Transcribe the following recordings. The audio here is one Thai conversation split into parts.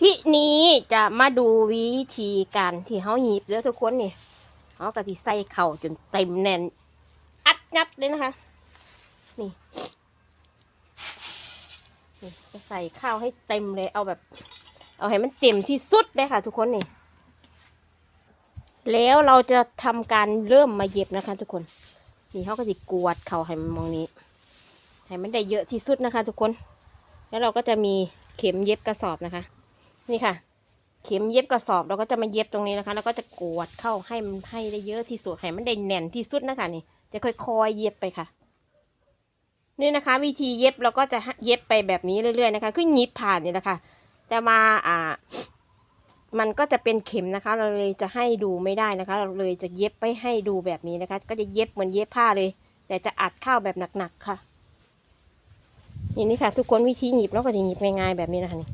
ที่นี้จะมาดูวิธีการที่เขาหยิบแล้วทุกคนนี่เขากะทิใส่เข่าจนเต็มแน่น อัดงัดเลยนะคะ นี่นี่จะใส่ข้าวให้เต็มเลย เอาแบบ เอาให้มันเต็มที่สุดเลยค่ะทุกคนนี่ แล้วเราจะทำการเริ่มมาเย็บนะคะ ทุกคน นี่เขาก็จะกวดเข่าให้มองนี้ ให้มันได้เยอะที่สุดนะคะ ทุกคน แล้วเราก็จะมีเข็มเย็บกระสอบนะคะ นี่ค่ะ เข็มเย็บกระสอบเราก็จะมาเย็บตรงนี้นะคะ แล้วก็จะกวดเข้าให้มันให้ได้เยอะที่สุดให้มันได้แน่นที่สุดนะคะนี่ จะค่อยๆเย็บไปค่ะ นี่นะคะ วิธีเย็บเราก็จะเย็บไปแบบนี้เรื่อยๆนะคะคือหยิบผ่านนี่แหละค่ะจะมาอ่ามันก็จะเป็นเข็มนะคะ เราเลยจะให้ดูไม่ได้นะคะ เราเลยจะเย็บไปให้ดูแบบนี้นะคะ ก็จะเย็บเหมือนเย็บผ้าเลย แต่จะอัดเข้าแบบหนักๆค่ะนี่นี่ค่ะ ทุกคนวิธีหยิบเราก็จะหยิบง่ายๆแบบนี้นะคะนี่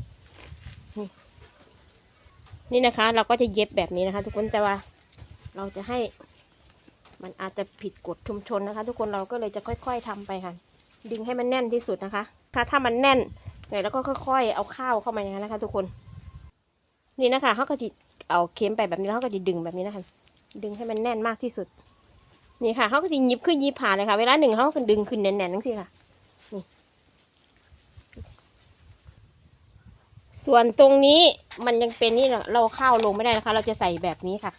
นี่นะคะ เราก็จะเย็บแบบนี้นะคะ ทุกคนแต่ว่าเราจะให้มันอาจจะผิดกฎชุมชนนะคะ ทุกคนเราก็เลยจะค่อย ๆทำไปค่ะ ดึงให้มันแน่นที่สุดนะคะ ถ้าถ้ามันแน่นเนี่ยแล้วก็ค่อย ๆ เอาข้าวเข้ามาอย่างนั้นนะคะ ทุกคน นี่นะคะเขาก็จะเอาเข็มไปแบบนี้แล้วเขาก็จะดึงแบบนี้นะคะ ดึงให้มันแน่นมากที่สุด นี่ค่ะเขาก็จะยิบขึ้นยิบผ่านเลยค่ะ เวลาหนึ่งเขาก็ดึงขึ้นแน่นๆนั่นสิค่ะ นี่ ส่วนตรงนี้มันยังเป็นนี่เราเข้าวลงไม่ได้นะคะ เราจะใส่แบบนี้ค่ะ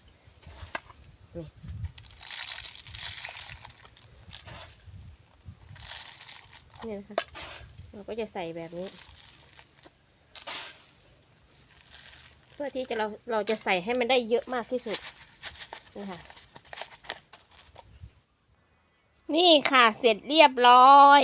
นี่นะคะ เราก็จะใส่แบบนี้ เพื่อที่จะเราเราจะใส่ให้มันได้เยอะมากที่สุด นี่ค่ะ นี่ค่ะเสร็จเรียบร้อย